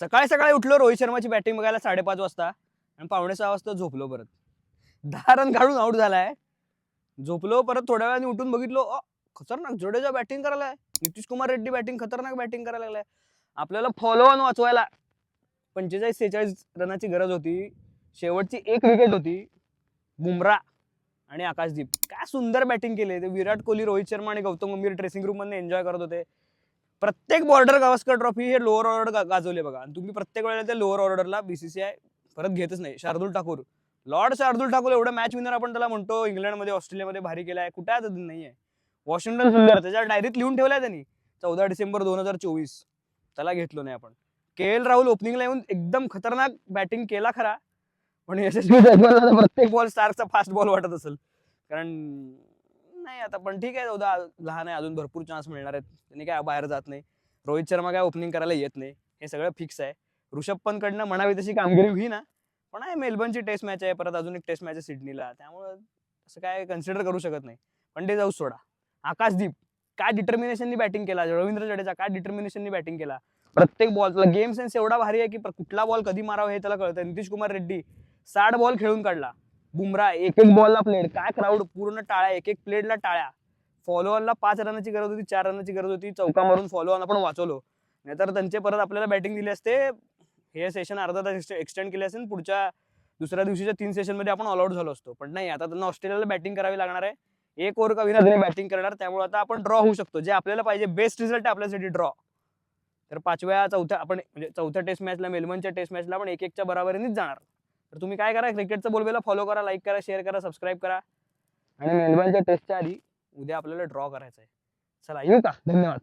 सकाळी सकाळी उठलो रोहित शर्माची बॅटिंग बघायला साडेपाच वाजता. आणि पावणे सहा वाजता झोपलो परत. दहा रन काढून आउट झालाय. झोपलो परत थोड्या वेळाने उठून बघितलो खतरनाक जडेजा बॅटिंग करायला नितीश कुमार रेड्डी बॅटिंग खतरनाक बॅटिंग करायला लागलाय. आपल्याला फॉलो ऑन वाचवायला पंचेचाळीस सेहेचाळीस रनाची गरज होती. शेवटची एक विकेट होती. बुमरा आणि आकाशदीप. काय सुंदर बॅटिंग केले. ते विराट कोहली रोहित शर्मा आणि गौतम गंभीर ड्रेसिंग रूममध्ये एन्जॉय करत होते. प्रत्येक बॉर्डर गावस्कर ट्रॉफी हे लोअर ऑर्डर गाजवले बघा. आणि तुम्ही प्रत्येक वेळेला त्या लोअर ऑर्डरला बीसीसीआय परत घेतच नाही. शार्दुल ठाकूर. लॉर्ड शार्दुल ठाकूर एवढं मॅच विनर आपण त्याला म्हणतो इंग्लंडमध्ये ऑस्ट्रेलियामध्ये भारी केलाय. कुठे आहे तो नाहीये. वॉशिंग्टन सुंदर त्याच्या डायरीत लिहून ठेवलाय त्यांनी. चौदा डिसेंबर दोन हजार चोवीस. त्याला घेतलो नाही आपण. के एल राहुल ओपनिंगला येऊन एकदम खतरनाक बॅटिंग केला खरा. पण यशस्वी प्रत्येक बॉल स्टारचा फास्ट बॉल वाटत असेल. कारण नाही आता पण ठीक आहे उदा लहान आहे अजून भरपूर चान्स मिळणार आहेत. त्यांनी काय बाहेर जात नाही. रोहित शर्मा काय ओपनिंग करायला येत नाही. हे सगळं फिक्स आहे. ऋषभ पंतकडनं म्हणावी तशी कामगिरी होई ना. पण आहे मेलबर्नची टेस्ट मॅच आहे परत अजून एक टेस्ट मॅच आहे सिडनीला. त्यामुळं असं काय कन्सिडर करू शकत नाही. पण ते जाऊ सोडा. आकाशदीप काय डिटर्मिनेशननी बॅटिंग केला? रवींद्र जडेजा काय डिटर्मिनेशननी बॅटिंग केला? प्रत्येक बॉलला गेम सेन्स एवढा भारी आहे की कुठला बॉल कधी मारावा हे त्याला कळतं नितीश कुमार रेड्डी साठ बॉल खेळून काढला. बुमरा एक एक बॉलला प्लेड काय क्राऊड पूर्ण टाळ्या एक एक प्लेडला टाळ्या. फॉलोअरला पाच रनाची गरज होती चार रनाची गरज होती. चौका मारून फॉलो ऑन आपण वाचवलो. नाहीतर त्यांचे परत आपल्याला बॅटिंग दिली असते. हे सेशन अर्धा तास एक्सटेंड केले असेल पुढच्या दुसऱ्या दिवशीच्या तीन सेशनमध्ये आपण ऑलआउट झालो असतो. पण नाही आता त्यांना ऑस्ट्रेलियाला बॅटिंग करावी लागणार आहे. एक ओव्हर कविना विना बॅटिंग करणार त्यामुळे आता आपण ड्रॉ होऊ शकतो. जे आपल्याला पाहिजे बेस्ट रिझल्ट आहे आपल्यासाठी ड्रॉ तर पाचव्या चौथ्या आपण म्हणजे चौथ्या टेस्ट मॅचला मेलबर्नच्या टेस्ट मॅचला आपण एक एकच्या बरोबरीनेच जाणार. तर तुम्ही काय करा क्रिकेटचं बोलबेला फॉलो करा लाईक करा शेअर करा सबस्क्राईब करा. आणि मेलबर्नच्या टेस्टच्या आधी उद्या आपल्याला ड्रॉ करायचं आहे चला येऊ का? धन्यवाद.